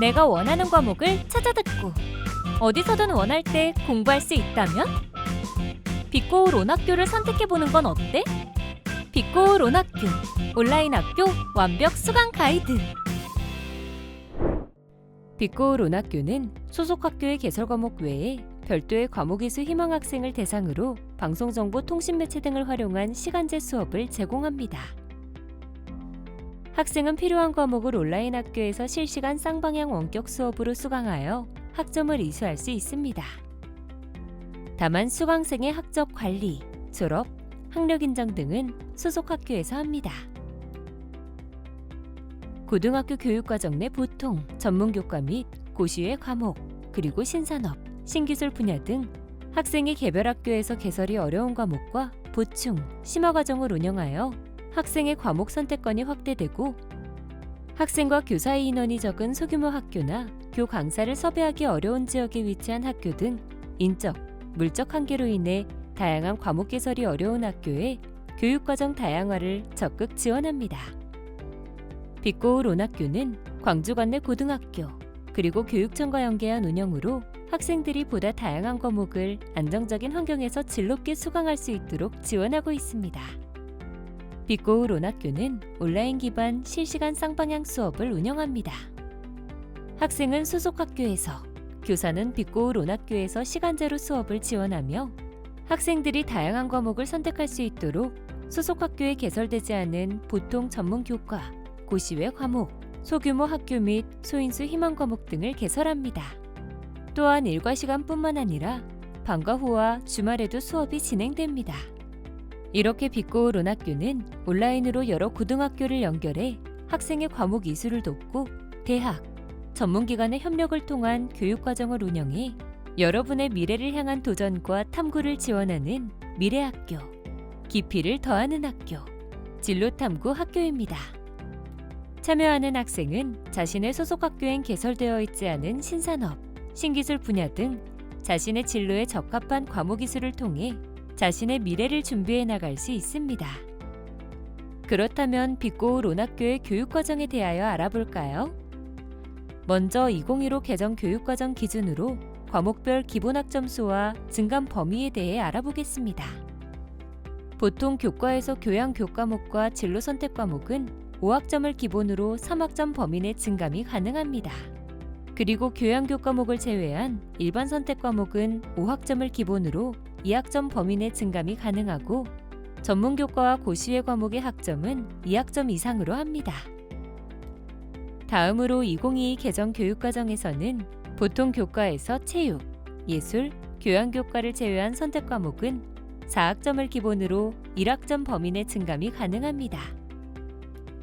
내가 원하는 과목을 찾아 듣고 어디서든 원할 때 공부할 수 있다면 빛고울 온학교를 선택해 보는 건 어때? 빛고울 온학교 온라인 학교 완벽 수강 가이드. 빛고울 온학교는 소속 학교의 개설 과목 외에 별도의 과목 이수 희망 학생을 대상으로 방송 정보 통신 매체 등을 활용한 시간제 수업을 제공합니다. 학생은 필요한 과목을 온라인 학교에서 실시간 쌍방향 원격 수업으로 수강하여 학점을 이수할 수 있습니다. 다만 수강생의 학적 관리, 졸업, 학력 인정 등은 소속 학교에서 합니다. 고등학교 교육과정 내 보통, 전문 교과 및 고시외 과목, 그리고 신산업, 신기술 분야 등 학생이 개별 학교에서 개설이 어려운 과목과 보충, 심화 과정을 운영하여 학생의 과목 선택권이 확대되고 학생과 교사의 인원이 적은 소규모 학교나 교 강사를 섭외하기 어려운 지역에 위치한 학교 등 인적, 물적 한계로 인해 다양한 과목 개설이 어려운 학교에 교육과정 다양화를 적극 지원합니다. 빛고울 온학교는 광주 관내 고등학교 그리고 교육청과 연계한 운영으로 학생들이 보다 다양한 과목을 안정적인 환경에서 즐겁게 수강할 수 있도록 지원하고 있습니다. 빛고울 온학교는 온라인 기반 실시간 쌍방향 수업을 운영합니다. 학생은 소속 학교에서, 교사는 빛고울 온학교에서 시간제로 수업을 지원하며 학생들이 다양한 과목을 선택할 수 있도록 소속 학교에 개설되지 않은 보통 전문 교과, 고시외 과목, 소규모 학교 및 소인수 희망 과목 등을 개설합니다. 또한 일과 시간뿐만 아니라 방과 후와 주말에도 수업이 진행됩니다. 이렇게 빛고울 온학교는 온라인으로 여러 고등학교를 연결해 학생의 과목 이수를 돕고 대학, 전문기관의 협력을 통한 교육과정을 운영해 여러분의 미래를 향한 도전과 탐구를 지원하는 미래학교, 깊이를 더하는 학교, 진로탐구 학교입니다. 참여하는 학생은 자신의 소속 학교엔 개설되어 있지 않은 신산업, 신기술 분야 등 자신의 진로에 적합한 과목 기술을 통해 자신의 미래를 준비해 나갈 수 있습니다. 그렇다면 빛고울 온학교의 교육과정에 대하여 알아볼까요? 먼저 2015 개정 교육과정 기준으로 과목별 기본학 점수와 증감 범위에 대해 알아보겠습니다. 보통 교과에서 교양 교과목과 진로 선택 과목은 5학점을 기본으로 3학점 범위 내 증감이 가능합니다. 그리고 교양 교과목을 제외한 일반 선택 과목은 5학점을 기본으로 2학점 범위 내 증감이 가능하고 전문 교과와 고시외 과목의 학점은 2학점 이상으로 합니다. 다음으로 2022 개정 교육과정에서는 보통 교과에서 체육, 예술, 교양 교과를 제외한 선택 과목은 4학점을 기본으로 1학점 범위 내 증감이 가능합니다.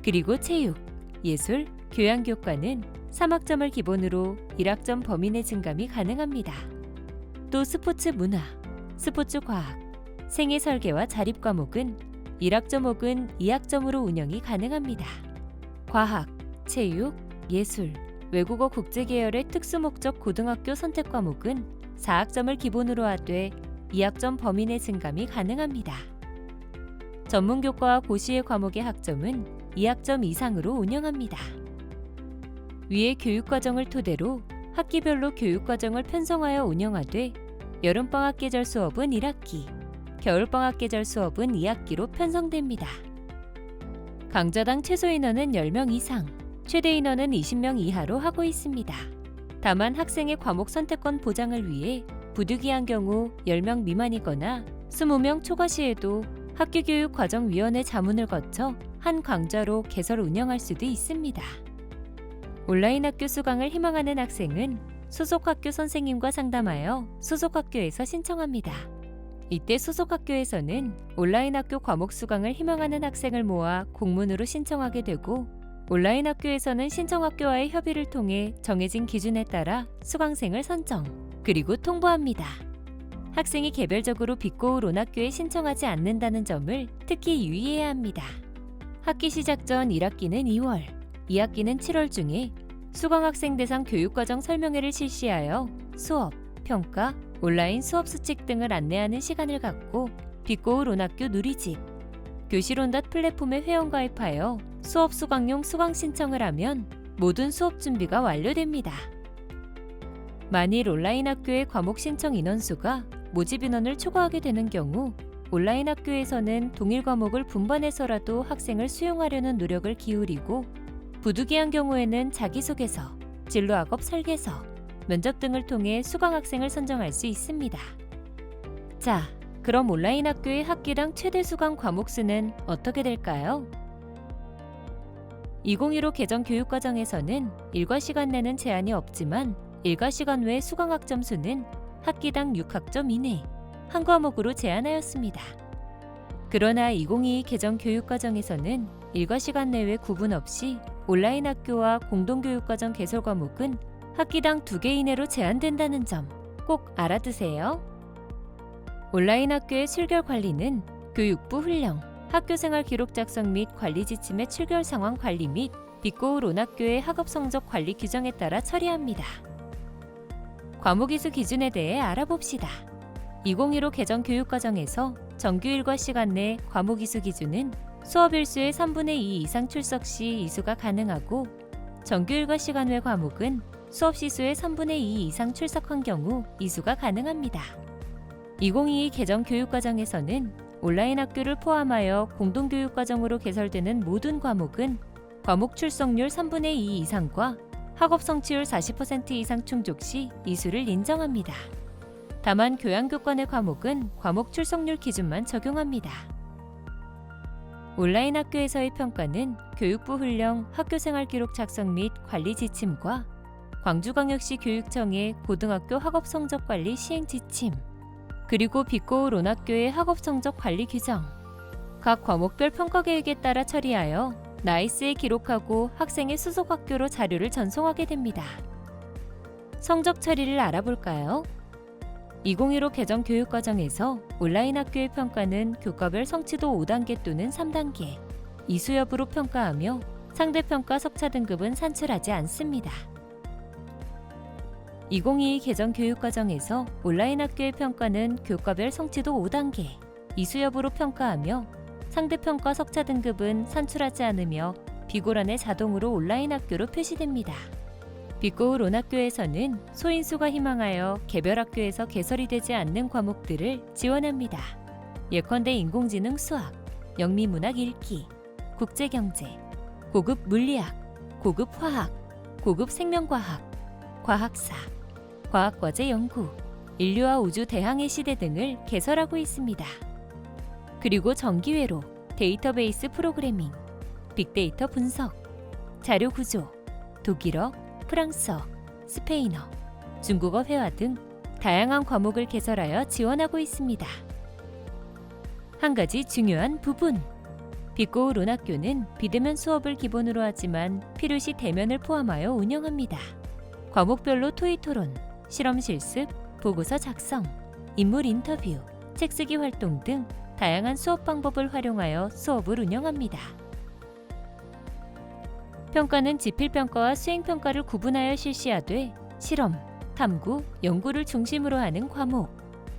그리고 체육, 예술, 교양 교과는 3학점을 기본으로 1학점 범위 내 증감이 가능합니다. 또 스포츠 문화, 스포츠 과학, 생애 설계와 자립 과목은 1학점 혹은 2학점으로 운영이 가능합니다. 과학, 체육, 예술, 외국어 국제 계열의 특수 목적 고등학교 선택 과목은 4학점을 기본으로 하되 2학점 범위 내 증감이 가능합니다. 전문 교과와 고시의 과목의 학점은 2학점 이상으로 운영합니다. 위의 교육 과정을 토대로 학기별로 교육 과정을 편성하여 운영하되 여름방학 계절 수업은 1학기, 겨울방학 계절 수업은 2학기로 편성됩니다. 강좌당 최소 인원은 10명 이상, 최대 인원은 20명 이하로 하고 있습니다. 다만 학생의 과목 선택권 보장을 위해 부득이한 경우 10명 미만이거나 20명 초과 시에도 학교교육과정위원회 자문을 거쳐 한 강좌로 개설 운영할 수도 있습니다. 온라인 학교 수강을 희망하는 학생은 소속 학교 선생님과 상담하여 소속 학교에서 신청합니다. 이때 소속 학교에서는 온라인 학교 과목 수강을 희망하는 학생을 모아 공문으로 신청하게 되고 온라인 학교에서는 신청 학교와의 협의를 통해 정해진 기준에 따라 수강생을 선정 그리고 통보합니다. 학생이 개별적으로 빛고울 온학교에 신청하지 않는다는 점을 특히 유의해야 합니다. 학기 시작 전 1학기는 2월, 2학기는 7월 중에 수강 학생 대상 교육과정 설명회를 실시하여 수업, 평가, 온라인 수업 수칙 등을 안내하는 시간을 갖고 빛고울 온학교 누리집, 교실온닷 플랫폼에 회원가입하여 수업 수강용 수강 신청을 하면 모든 수업 준비가 완료됩니다. 만일 온라인 학교의 과목 신청 인원수가 모집 인원을 초과하게 되는 경우 온라인 학교에서는 동일 과목을 분반해서라도 학생을 수용하려는 노력을 기울이고 부득이한 경우에는 자기소개서, 진로 학업 설계서, 면접 등을 통해 수강 학생을 선정할 수 있습니다. 자, 그럼 온라인 학교의 학기당 최대 수강 과목 수는 어떻게 될까요? 2015 개정 교육과정에서는 일과 시간 내는 제한이 없지만 일과 시간 외 수강 학 점 수는 학기당 6학점 이내 한 과목으로 제한하였습니다. 그러나 2022 개정 교육과정에서는 일과 시간 내외 구분 없이 온라인 학교와 공동교육과정 개설 과목은 학기당 2개 이내로 제한된다는 점 꼭 알아두세요. 온라인 학교의 출결 관리는 교육부 훈령, 학교생활 기록 작성 및 관리 지침의 출결 상황 관리 및 빛고울 온학교의 학업 성적 관리 규정에 따라 처리합니다. 과목 이수 기준에 대해 알아봅시다. 2015 개정 교육과정에서 정규 일과 시간 내 과목 이수 기준은 수업 일수의 3분의 2 이상 출석 시 이수가 가능하고 정규 일과 시간 외 과목은 수업 시수의 3분의 2 이상 출석한 경우 이수가 가능합니다. 2022 개정 교육과정에서는 온라인 학교를 포함하여 공동교육과정으로 개설되는 모든 과목은 과목 출석률 3분의 2 이상과 학업 성취율 40% 이상 충족 시 이수를 인정합니다. 다만 교양교권의 과목은 과목 출석률 기준만 적용합니다. 온라인 학교에서의 평가는 교육부 훈령 학교생활 기록 작성 및 관리 지침과 광주광역시 교육청의 고등학교 학업 성적 관리 시행 지침, 그리고 빛고울 온학교의 학업 성적 관리 규정, 각 과목별 평가 계획에 따라 처리하여 나이스에 기록하고 학생의 수속 학교로 자료를 전송하게 됩니다. 성적 처리를 알아볼까요? 2015 개정 교육과정에서 온라인 학교의 평가는 교과별 성취도 5단계 또는 3단계, 이수 여부로 평가하며 상대평가 석차 등급은 산출하지 않습니다. 2022 개정 교육과정에서 온라인 학교의 평가는 교과별 성취도 5단계, 이수 여부로 평가하며 상대평가 석차 등급은 산출하지 않으며 비고란에 자동으로 온라인 학교로 표시됩니다. 빛고울 온학교에서는 소인수가 희망하여 개별 학교에서 개설이 되지 않는 과목들을 지원합니다. 예컨대 인공지능 수학, 영미문학 읽기, 국제경제, 고급 물리학, 고급 화학, 고급 생명과학, 과학사, 과학과제 연구, 인류와 우주 대항해 시대 등을 개설하고 있습니다. 그리고 정기회로 데이터베이스 프로그래밍, 빅데이터 분석, 자료 구조, 독일어, 프랑스어, 스페인어, 중국어 회화 등 다양한 과목을 개설하여 지원하고 있습니다. 한 가지 중요한 부분. 빛고울 온학교는 비대면 수업을 기본으로 하지만 필요시 대면을 포함하여 운영합니다. 과목별로 토의 토론, 실험 실습, 보고서 작성, 인물 인터뷰, 책 쓰기 활동 등 다양한 수업 방법을 활용하여 수업을 운영합니다. 평가는 지필평가와 수행평가를 구분하여 실시하되 실험, 탐구, 연구를 중심으로 하는 과목,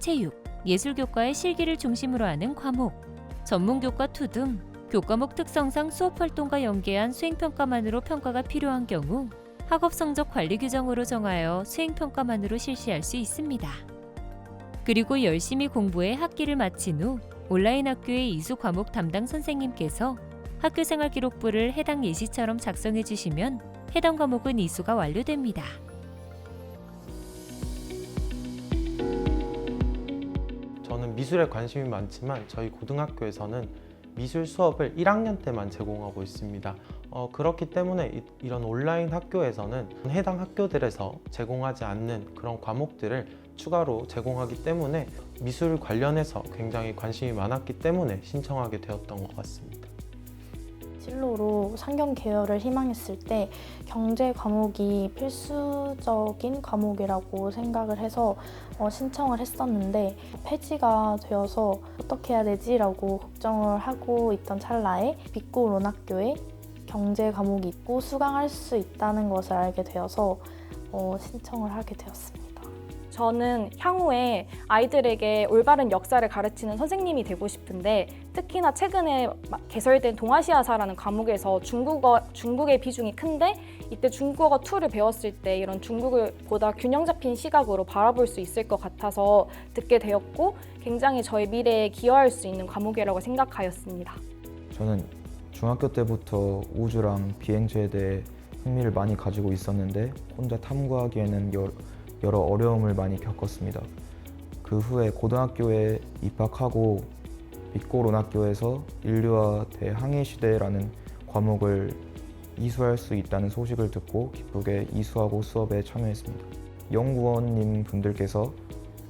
체육, 예술교과의 실기를 중심으로 하는 과목, 전문교과 투등 교과목 특성상 수업활동과 연계한 수행평가만으로 평가가 필요한 경우 학업 성적 관리 규정으로 정하여 수행평가만으로 실시할 수 있습니다. 그리고 열심히 공부해 학기를 마친 후 온라인 학교의 이수 과목 담당 선생님께서 학교생활 기록부를 해당 예시처럼 작성해 주시면 해당 과목은 이수가 완료됩니다. 저는 미술에 관심이 많지만 저희 고등학교에서는 미술 수업을 1학년 때만 제공하고 있습니다. 어, 그렇기 때문에 이, 런 온라인 학교에서는 해당 학교들에서 제공하지 않는 그런 과목들을 추가로 제공하기 때문에 미술 관련해서 굉장히 관심이 많았기 때문에 신청하게 되었던 것 같습니다. 진로로 상경 계열을 희망했을 때 경제 과목이 필수적인 과목이라고 생각을 해서 어, 신청을 했었는데 폐지가 되어서 어떻게 해야 되지라고 걱정을 하고 있던 찰나에 빛고 론학교에 경제 과목이 있고 수강할 수 있다는 것을 알게 되어서 어, 신청을 하게 되었습니다. 저는 향후에 아이들에게 올바른 역사를 가르치는 선생님이 되고 싶은데 특히나 최근에 마- 개설된 동아시아사라는 과목에서 중국어 중국의 비중이 큰데 이때 중국어 2를 배웠을 때 이런 중국을 보다 균형 잡힌 시각으로 바라볼 수 있을 것 같아서 듣게 되었고 굉장히 저의 미래에 기여할 수 있는 과목이라고 생각하였습니다. 저는 중학교 때부터 우주랑 비행체에 대해 흥미를 많이 가지고 있었는데 혼자 탐구하기에는 여- 여러 어려움을 많이 겪었습니다. 그 후에 고등학교에 입학하고 빛고론학교에서 인류와 대항해 시대라는 과목을 이수할 수 있다는 소식을 듣고 기쁘게 이수하고 수업에 참여했습니다. 연구원님 분들께서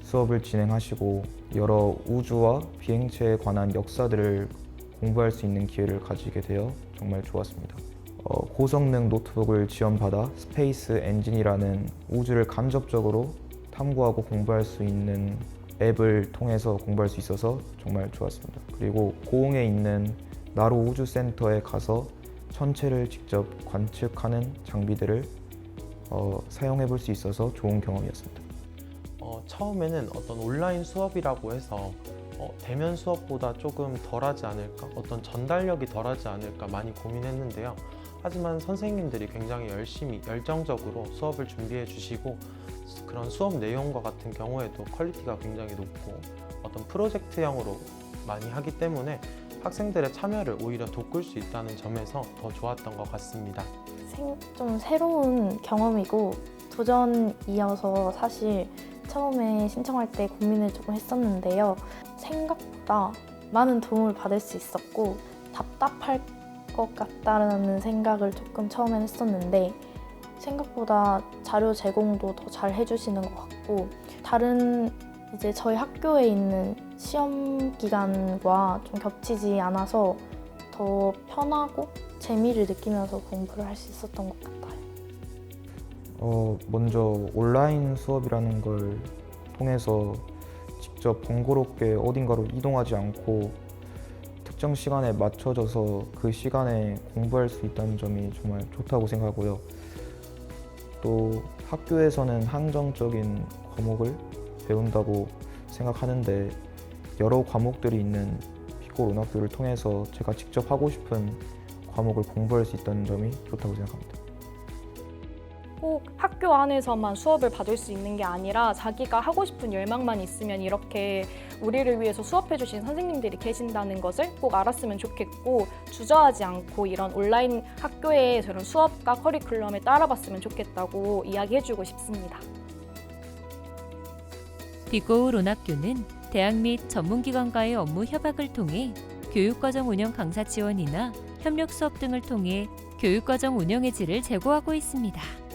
수업을 진행하시고 여러 우주와 비행체에 관한 역사들을 공부할 수 있는 기회를 가지게 되어 정말 좋았습니다. 어, 고성능 노트북을 지원받아 스페이스 엔진이라는 우주를 간접적으로 탐구하고 공부할 수 있는 앱을 통해서 공부할 수 있어서 정말 좋았습니다. 그리고 고흥에 있는 나로 우주 센터에 가서 천체를 직접 관측하는 장비들을 어, 사용해 볼 수 있어서 좋은 경험이었습니다. 어, 처음에는 어떤 온라인 수업이라고 해서 어, 대면 수업보다 조금 덜하지 않을까, 어떤 전달력이 덜하지 않을까 많이 고민했는데요. 하지만 선생님들이 굉장히 열심히, 열정적으로 수업을 준비해 주시고 그런 수업 내용과 같은 경우에도 퀄리티가 굉장히 높고 어떤 프로젝트형으로 많이 하기 때문에 학생들의 참여를 오히려 돋굴 수 있다는 점에서 더 좋았던 것 같습니다. 생- 좀 새로운 경험이고 도전이어서 사실 처음에 신청할 때 고민을 조금 했었는데요. 생각보다 많은 도움을 받을 수 있었고 답답할 것 같다라는 생각을 조금 처음엔 했었는데 생각보다 자료 제공도 더 잘 해주시는 것 같고 다른 이제 저희 학교에 있는 시험 기간과 좀 겹치지 않아서 더 편하고 재미를 느끼면서 공부를 할 수 있었던 것 같아요. 어, 먼저 온라인 수업이라는 걸 통해서 직접 번거롭게 어딘가로 이동하지 않고 특정 시간에 맞춰져서 그 시간에 공부할 수 있다는 점이 정말 좋다고 생각하고요. 또 학교에서는 한정적인 과목을 배운다고 생각하는데 여러 과목들이 있는 피코론학교를 통해서 제가 직접 하고 싶은 과목을 공부할 수 있다는 점이 좋다고 생각합니다. 꼭 학교 안에서만 수업을 받을 수 있는 게 아니라 자기가 하고 싶은 열망만 있으면 이렇게 우리를 위해서 수업해 주신 선생님들이 계신다는 것을 꼭 알았으면 좋겠고 주저하지 않고 이런 온라인 학교의 저런 수업과 커리큘럼을 따라봤으면 좋겠다고 이야기해 주고 싶습니다. 비고우 론학교는 대학 및 전문기관과의 업무 협약을 통해 교육과정 운영 강사 지원이나 협력 수업 등을 통해 교육과정 운영의 질을 제고하고 있습니다.